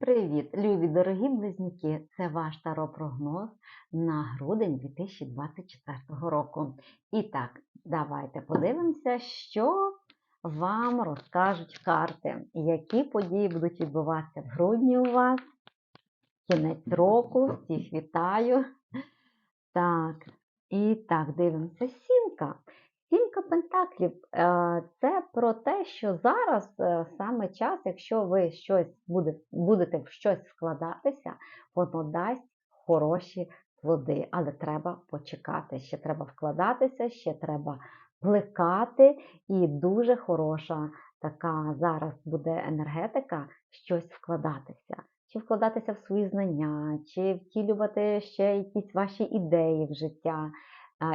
Привіт, любі дорогі близнюки! Це ваш таро-прогноз на грудень 2024 року. І так, давайте подивимося, що вам розкажуть карти, які події будуть відбуватися в грудні у вас. Кінець року, всіх вітаю. Так, і так, дивимося. Сімка. Сімка пентаклів е, це про те, що зараз е, саме час, якщо ви щось буде, будете в щось вкладатися, воно дасть хороші плоди, але треба почекати. Ще треба вкладатися, ще треба плекати, і дуже хороша така зараз буде енергетика щось вкладатися. Чи вкладатися в свої знання, чи втілювати ще якісь ваші ідеї в життя,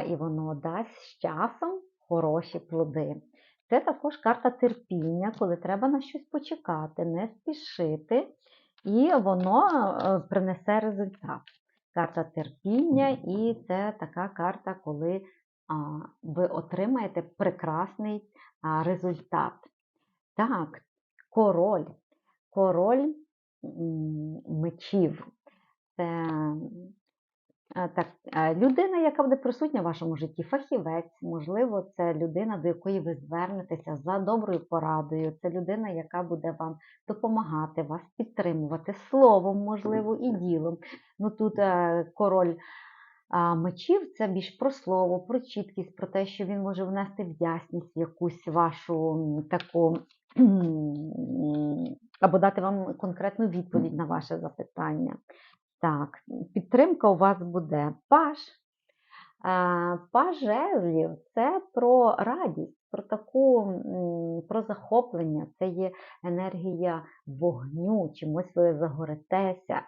і воно дасть з часом хороші плоди. Це також карта терпіння, коли треба на щось почекати, не спішити, і воно е, принесе результат. Карта терпіння, і це така карта, коли ви отримаєте прекрасний результат. Так, король. Король мечів. Це Так, е, людина, яка буде присутня в вашому житті, фахівець, можливо, це людина, до якої ви звернетеся за доброю порадою. Це людина, яка буде вам допомагати, вас підтримувати словом, можливо, і ділом. Ну тут е, король мечів це більш про слово, про чіткість, про те, що він може внести в ясність якусь вашу таку або дати вам конкретну відповідь на ваше запитання. Так, підтримка у вас буде паж. А, Паж жезлів – це про радість, про таку, про захоплення, це є енергія вогню, чимось ви загоритеся.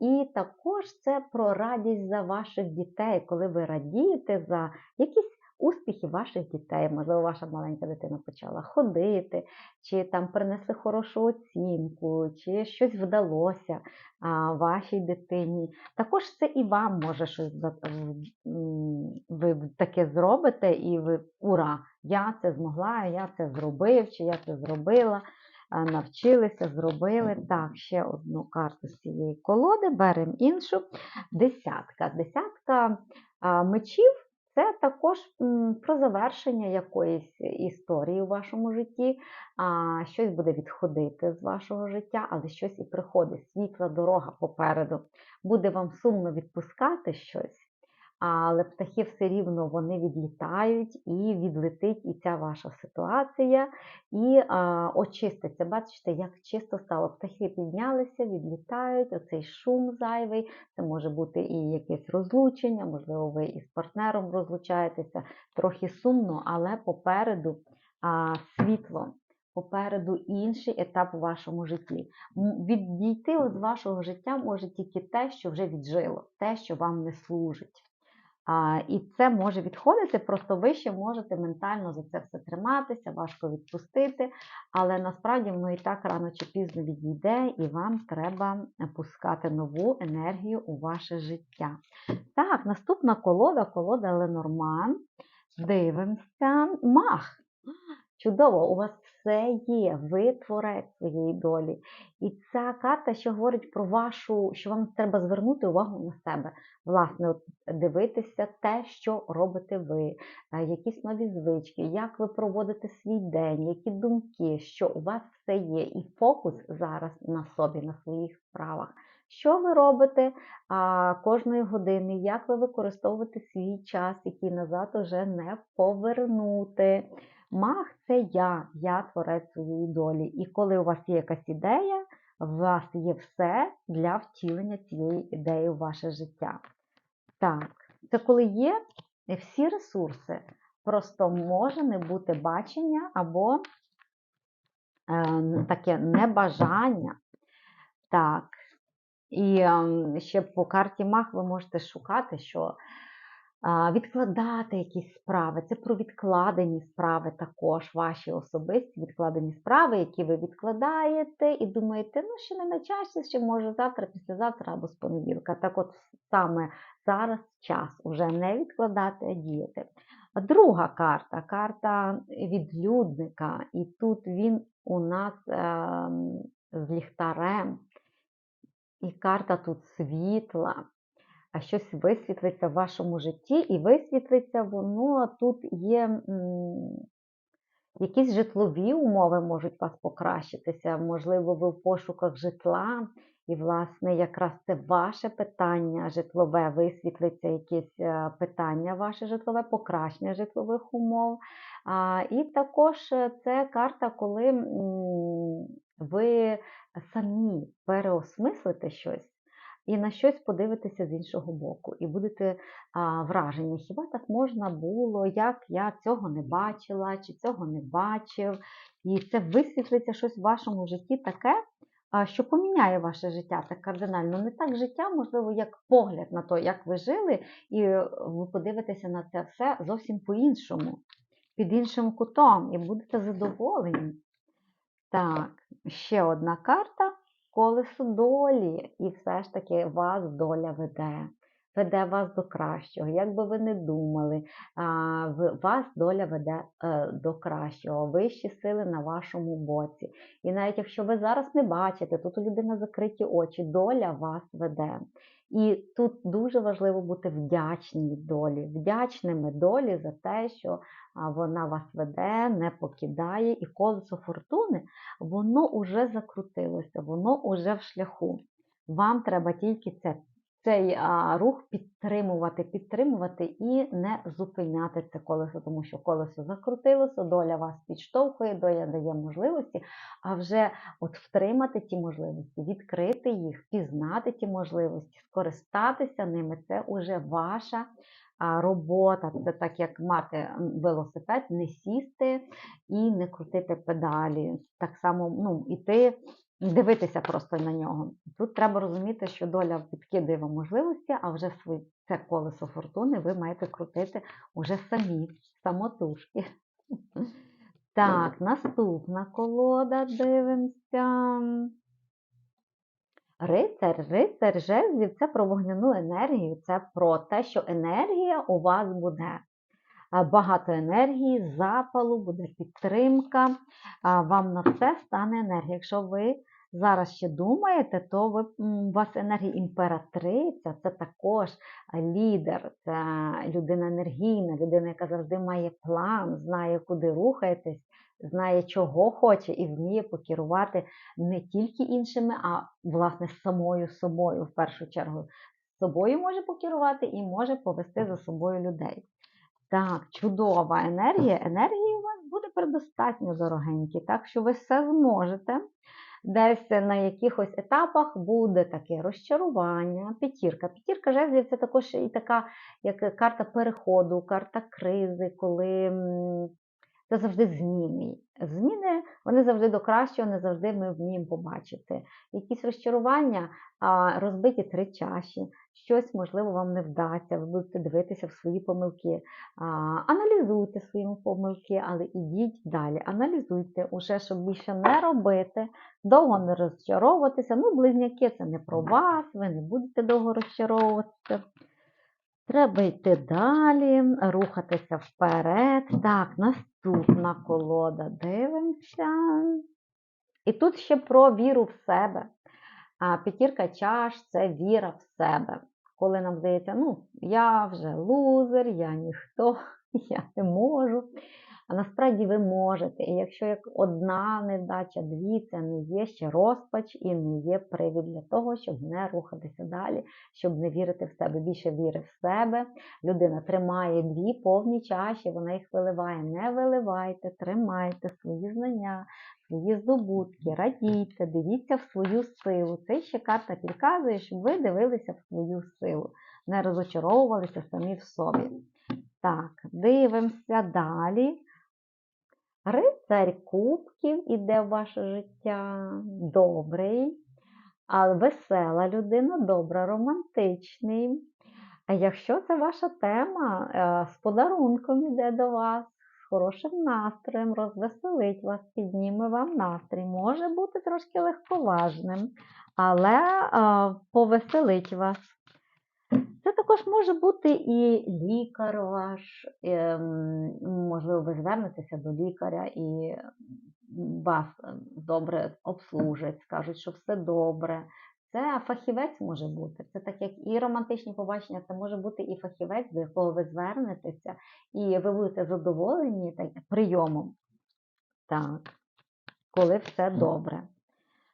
І також це про радість за ваших дітей, коли ви радієте за якісь успіхи ваших дітей. Можливо, ваша маленька дитина почала ходити, чи там принесли хорошу оцінку, чи щось вдалося вашій дитині. Також це і вам може щось ви таке зробите, і ви ура! Я це змогла, я це зробив, чи я це зробила. Навчилися, зробили. Так, ще одну карту з цієї колоди, беремо іншу. Десятка. Десятка мечів це також про завершення якоїсь історії у вашому житті. А, Щось буде відходити з вашого життя, але щось і приходить, світла дорога попереду. Буде вам сумно відпускати щось, але птахи все рівно вони відлітають і відлетить і ця ваша ситуація, і а, очиститься. Бачите, як чисто стало. Птахи піднялися, відлітають, оцей шум зайвий. Це може бути і якесь розлучення, можливо, ви із партнером розлучаєтеся. Трохи сумно, але попереду а, світло. Попереду інший етап у вашому житті. Відійти з вашого життя може тільки те, що вже віджило, те, що вам не служить. І це може відходити, просто ви ще можете ментально за це все триматися, важко відпустити, але насправді воно і так рано чи пізно відійде, і вам треба пускати нову енергію у ваше життя. Так, наступна колода, колода Ленорман. Дивимося. Мах. Чудово, у вас все є, ви творець своєї долі. І ця карта ще говорить про вашу, що вам треба звернути увагу на себе. Власне, дивитися те, що робите ви, е, якісь нові звички, як ви проводите свій день, які думки, що у вас все є, і фокус зараз на собі, на своїх справах. Що ви робите а, кожної години, як ви використовуєте свій час, який назад уже не повернути. Мах це я, я творець своєї долі. І коли у вас є якась ідея, у вас є все для втілення цієї ідеї у ваше життя. Так, це коли є всі ресурси, просто може не бути бачення або е, таке небажання. Так. І ем, ще по карті Мах ви можете шукати, що відкладати якісь справи. Це про відкладені справи також, ваші особисті відкладені справи, які ви відкладаєте і думаєте, ну ще не найчастіше, може завтра, післязавтра або з понеділка. Так от саме зараз час уже не відкладати, а діяти. Друга карта карта відлюдника, і тут він у нас ем, з ліхтарем. І карта тут світла, а щось висвітлиться в вашому житті, і висвітлиться воно тут є. Якісь житлові умови можуть вас покращитися, можливо, ви в пошуках житла, і, власне, якраз це ваше питання житлове, висвітлиться якесь е, питання, ваше житлове, покращення житлових умов. І також е, це карта, коли ви самі переосмислите щось. І на щось подивитеся з іншого боку, і будете а, вражені. Хіба так можна було, як я цього не бачила, чи цього не бачив? І це висвітлиться щось в вашому житті таке, що поміняє ваше життя так кардинально. Не так життя, можливо, як погляд на те, як ви жили, і е, ви подивитеся на це все зовсім по-іншому, під іншим кутом, і будете задоволені. Так, ще одна карта колесо долі, і все ж таки вас доля веде. Веде вас до кращого. Як би ви не думали, вас доля веде е, до кращого, вищі сили на вашому боці. І навіть якщо ви зараз не бачите, тут у людини закриті очі, доля вас веде. І тут дуже важливо бути вдячній долі, вдячними долі за те, що вона вас веде, не покидає, і колесо фортуни воно уже закрутилося, воно уже в шляху. Вам треба тільки це, цей а, рух підтримувати, підтримувати і не зупиняти це колесо, тому що колесо закрутилося, доля вас підштовхує, доля дає можливості, а вже от втримати ті можливості, відкрити їх, пізнати ті можливості, скористатися ними це вже ваша робота. Це так, як мати велосипед, не сісти і не крутити педалі. Так само ну, іти, дивитися просто на нього. Тут треба розуміти, що доля підкидає вам можливості, а вже це колесо фортуни ви маєте крутити уже самі, самотужки. Так, наступна колода дивимося. Рицар, рицар жезлів це про вогняну енергію, це про те, що енергія у вас буде. Багато енергії, запалу, буде підтримка. Вам на все стане енергія. Якщо ви зараз ще думаєте, то ви, у вас енергія імператриця, це також лідер, це людина енергійна, людина, яка завжди має план, знає, куди рухаєтесь, знає, чого хоче, і вміє покерувати не тільки іншими, а власне самою собою в першу чергу. Собою може покерувати і може повести за собою людей. Так, чудова енергія. Енергії у вас буде предостатньо дорогенькі, так що ви все зможете. Десь на якихось етапах буде таке розчарування, п'ятірка. П'ятірка жезлів це також і така, як карта переходу, карта кризи, коли це завжди зміни. Зміни вони завжди до кращого, не завжди ми вміємо побачити. Якісь розчарування, розбиті три чаші, щось, можливо, вам не вдасться, ви будете дивитися в свої помилки. Аналізуйте свої помилки, але ідіть далі. Аналізуйте, уже щоб більше не робити, довго не розчаровуватися. Ну, близняки це не про вас, ви не будете довго розчаровуватися. Треба йти далі, рухатися вперед. Так, наступна колода. Дивимося. І тут ще про віру в себе. П'ятірка чаш це віра в себе. Коли нам здається, ну, я вже лузер, я ніхто, я не можу. А насправді ви можете. І якщо як одна невдача, дві, це не є ще розпач і не є привід для того, щоб не рухатися далі, щоб не вірити в себе. Більше віри в себе. Людина тримає дві повні чаші, вона їх виливає. Не виливайте, тримайте свої знання, свої здобутки, радійте, дивіться в свою силу. Це ще карта підказує, щоб ви дивилися в свою силу, не розочаровувалися самі в собі. Так, дивимося далі. Рицарь кубків іде в ваше життя. Добрий, весела людина, добра, романтичний. Якщо це ваша тема, е, з подарунком іде до вас, з хорошим настроєм, розвеселить вас, підніме вам настрій. Може бути трошки легковажним, але е, повеселить вас. Також може бути і лікар ваш, ем, можливо, ви звернетеся до лікаря і вас е, добре обслужать, скажуть, що все добре. Це фахівець може бути. Це так як і романтичні побачення, це може бути і фахівець, до якого ви звернетеся, і ви будете задоволені так, прийомом. Так, коли все добре.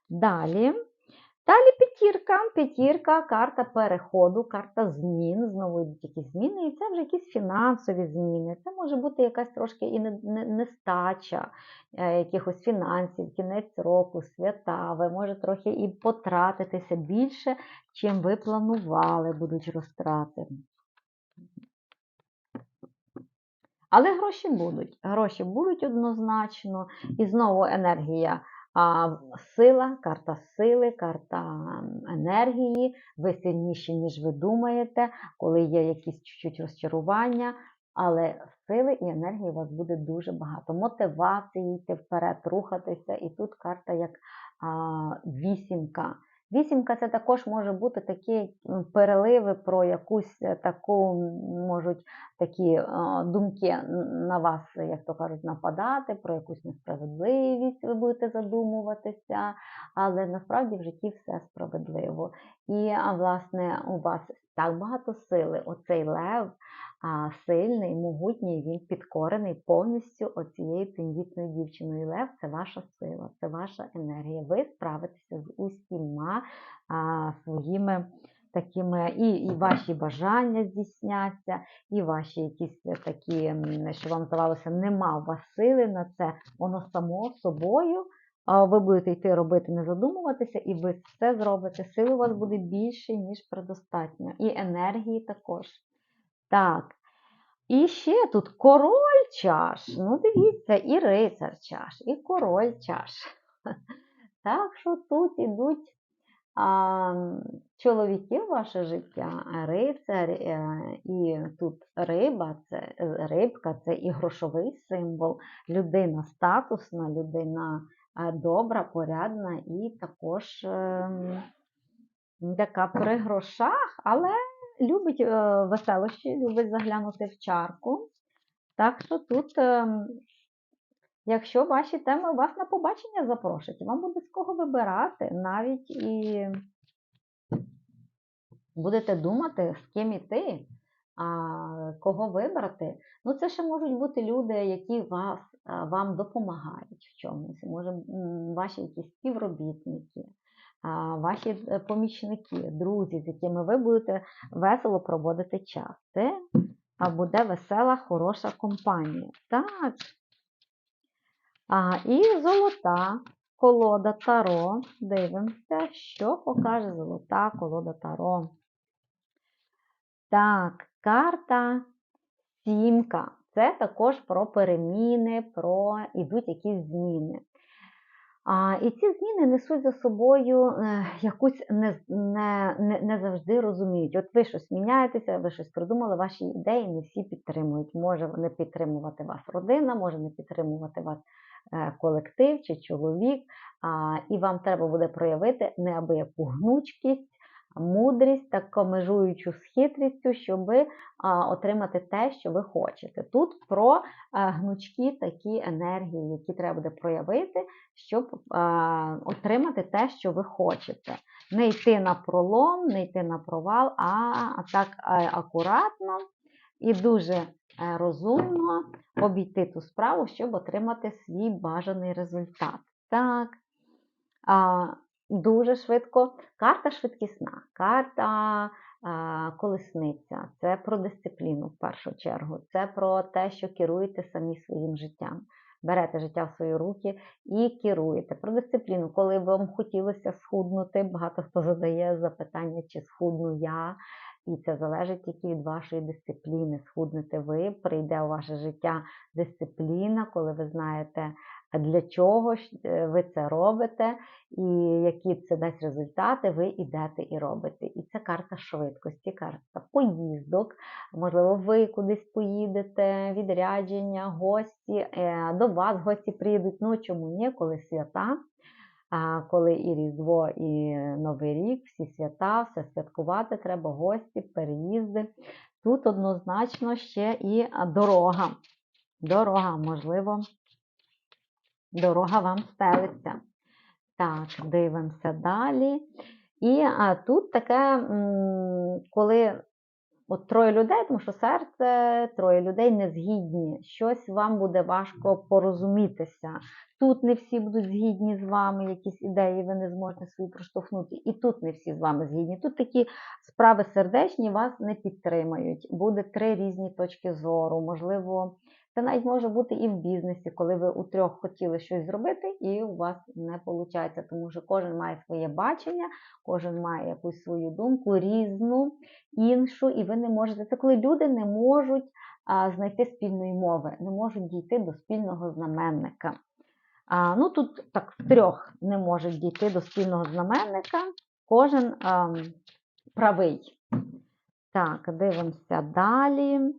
Далі. Далі п'ятірка. П'ятірка, карта переходу, карта змін. Знову йдуть якісь зміни, і це вже якісь фінансові зміни. Це може бути якась трошки і не- не- нестача е, якихось фінансів, кінець року, свята. Ви можете трохи і потратитися більше, чим ви планували, будуть розтрати. Але гроші будуть. Гроші будуть однозначно. І знову енергія. Сила, карта сили, карта енергії. Ви сильніші, ніж ви думаєте, коли є якісь чуть-чуть розчарування. Але сили і енергії у вас буде дуже багато. Мотивації йти вперед, рухатися. І тут карта як а, вісімка. Вісімка це також може бути такі переливи про якусь е, таку можуть такі е, думки на вас, як то кажуть, нападати, про якусь несправедливість ви будете задумуватися, але насправді в житті все справедливо. І власне у вас так багато сили. Оцей лев сильний, могутній, він підкорений повністю оцією тендітною дівчиною. Лев це ваша сила, це ваша енергія. Ви справитеся з усіма своїми такими, і, і ваші бажання здійсняться, і ваші якісь такі, що вам здавалося, нема у вас сили на це, воно само собою. Ви будете йти робити, не задумуватися, і ви все зробите. Сили у вас буде більше, ніж предостатньо. І енергії також. Так. І ще тут король чаш. Ну, дивіться, і рицар чаш, і король чаш. Так що тут ідуть а, чоловіки в ваше життя, рицар, е, і тут риба, це рибка, це і грошовий символ, людина статусна, людина е, добра, порядна і також ем, така при грошах, але любить е, веселощі, любить заглянути в чарку. Так що тут, ем, якщо ваші теми вас на побачення запрошують, вам буде з кого вибирати, навіть і будете думати, з ким іти, а, кого вибрати. Ну, це ще можуть бути люди, які вас, вам допомагають в чомусь. Може, ваші якісь співробітники, ваші е, помічники, друзі, з якими ви будете весело проводити час. Це буде весела, хороша компанія. Так. А, і золота колода Таро. Дивимося, що покаже золота колода Таро. Так, карта сімка. Це також про переміни, про ідуть якісь зміни. І ці зміни несуть за собою е, якусь не, не, не завжди розуміють. От ви щось міняєтеся, ви щось придумали, ваші ідеї не всі підтримують. Може не підтримувати вас родина, може не підтримувати вас е, колектив чи чоловік, і вам треба буде проявити неабияку гнучкість, мудрість, таку межуючу з хитрістю, щоб отримати те, що ви хочете. Тут про е, гнучкі такі енергії, які треба буде проявити, щоб е, отримати те, що ви хочете. Не йти на пролом, не йти на провал, а, так е, акуратно і дуже розумно обійти ту справу, щоб отримати свій бажаний результат. Так. Дуже швидко. Карта швидкісна, карта а, колесниця. Це про дисципліну в першу чергу. Це про те, що керуєте самі своїм життям. Берете життя в свої руки і керуєте. Про дисципліну, коли вам хотілося схуднути, багато хто задає запитання, чи схудну я. І це залежить тільки від вашої дисципліни. Схуднете ви, прийде у ваше життя дисципліна, коли ви знаєте, для чого е, ви це робите, і які це дасть результати, ви йдете і робите. І це карта швидкості, карта поїздок. Можливо, ви кудись поїдете, відрядження, гості. е, До вас гості приїдуть. Ну чому ні, коли свята. Коли і Різдво, і Новий рік, всі свята, все святкувати треба, гості, переїзди. Тут однозначно ще і дорога. Дорога, можливо, дорога вам стелиться. Так, дивимося далі. І а, тут таке, коли от троє людей, тому що серце, троє людей не згідні, щось вам буде важко порозумітися. Тут не всі будуть згідні з вами, якісь ідеї ви не зможете свої проштовхнути. І тут не всі з вами згідні. Тут такі справи сердечні вас не підтримають. Буде три різні точки зору. Можливо, це навіть може бути і в бізнесі, коли ви у трьох хотіли щось зробити, і у вас не виходить, тому що кожен має своє бачення, кожен має якусь свою думку, різну, іншу, і ви не можете. Це коли люди не можуть знайти спільної мови, не можуть дійти до спільного знаменника. А, ну Тут так в трьох не можуть дійти до спільного знаменника, кожен а, правий. Так, дивимося далі.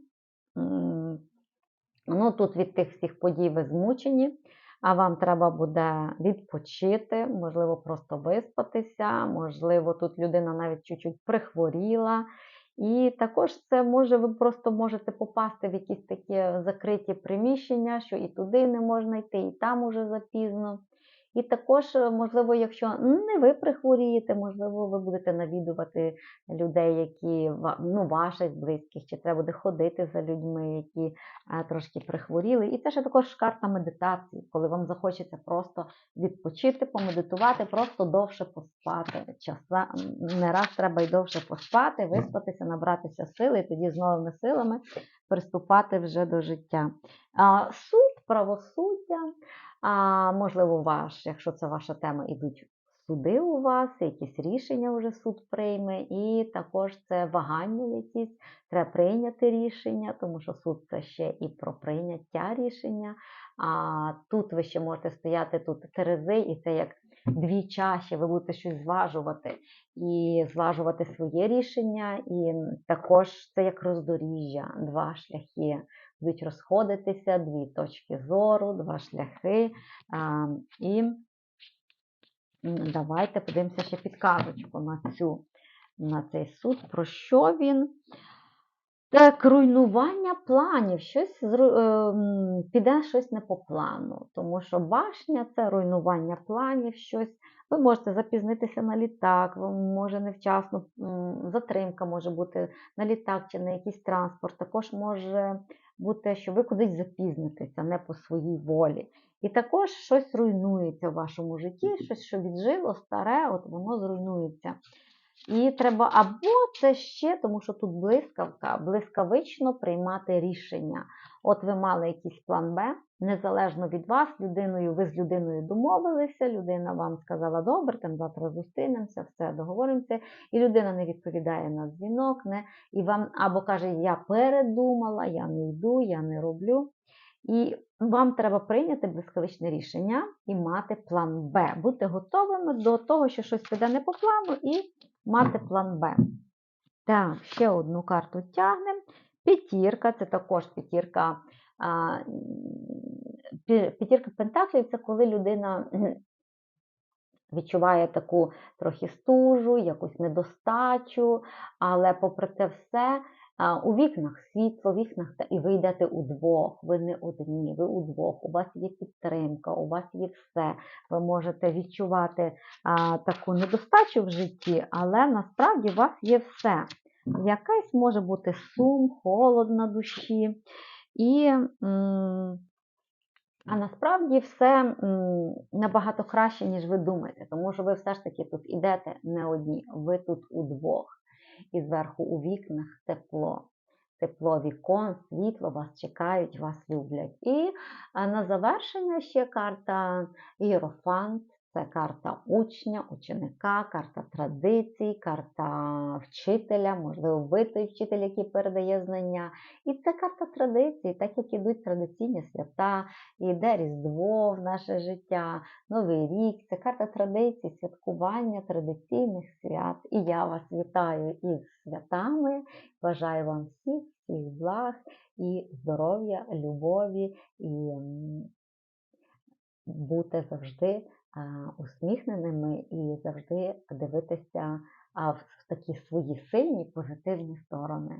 Ну, Тут від тих всіх подій ви змучені, а вам треба буде відпочити, можливо, просто виспатися, можливо, тут людина навіть чуть-чуть прихворіла. І також це може, ви просто можете попасти в якісь такі закриті приміщення, що і туди не можна йти, і там уже запізно. І також, е, можливо, якщо не ви прихворієте, можливо, ви будете навідувати людей, які ну, ваших близьких, чи треба буде ходити за людьми, які а, трошки прихворіли. І це ще також карта медитації, коли вам захочеться просто відпочити, помедитувати, просто довше поспати. Часа не раз треба й довше поспати, виспатися, набратися сили, і тоді з новими силами приступати вже до життя. Суд, правосуддя. А, Можливо, ваш, якщо це ваша тема, ідуть суди у вас, якісь рішення вже суд прийме, і також це вагання якісь, треба прийняти рішення, тому що суд це ще і про прийняття рішення. А тут ви ще можете стояти тут терези, і це як дві чаші, ви будете щось зважувати і зважувати своє рішення, і також це як роздоріжжя, два шляхи будуть розходитися, дві точки зору, два шляхи. І давайте подивимося ще підказочку на цю, на цей суд, про що він. Так, руйнування планів, щось е, піде щось не по плану, тому що башня це руйнування планів, щось. Ви можете запізнитися на літак, може невчасно затримка може бути на літак чи на якийсь транспорт. Також може бути, що ви кудись запізнитеся не по своїй волі. І також щось руйнується в вашому житті, щось, що віджило, старе, от воно зруйнується. І треба або це ще, тому що тут блискавка, блискавично приймати рішення. От ви мали якийсь план Б, незалежно від вас, людиною, ви з людиною домовилися, людина вам сказала, добре, там завтра зустрінемося, все, договоримося, і людина не відповідає на дзвінок, не, і вам або каже, я передумала, я не йду, я не роблю. І вам треба прийняти блискавичне рішення і мати план Б, бути готовими до того, що щось піде не по плану, і мати план Б. Так, ще одну карту тягнемо. П'ятірка це також п'ятірка. П'ятірка пентаклів це коли людина відчуває таку трохи стужу, якусь недостачу, але попри це все у вікнах світло, в вікнах і ви йдете удвох, ви не одні, ви удвох, у вас є підтримка, у вас є все. Ви можете відчувати а, таку недостачу в житті, але насправді у вас є все. Якась може бути сум, холод на душі. І, А насправді все набагато краще, ніж ви думаєте, тому що ви все ж таки тут ідете не одні, ви тут удвох і зверху у вікнах тепло. Тепло вікон, світло, вас чекають, вас люблять. І на завершення ще карта Єрофант. Це карта учня, ученика, карта традицій, карта вчителя, можливо, ви вчитель, який передає знання. І це карта традицій, так як ідуть традиційні свята, іде Різдво в наше життя, Новий рік. Це карта традицій, святкування традиційних свят. І я вас вітаю із святами. Бажаю вам всіх, всіх благ і здоров'я, любові і бути завжди усміхненими і завжди дивитися в такі свої сильні позитивні сторони.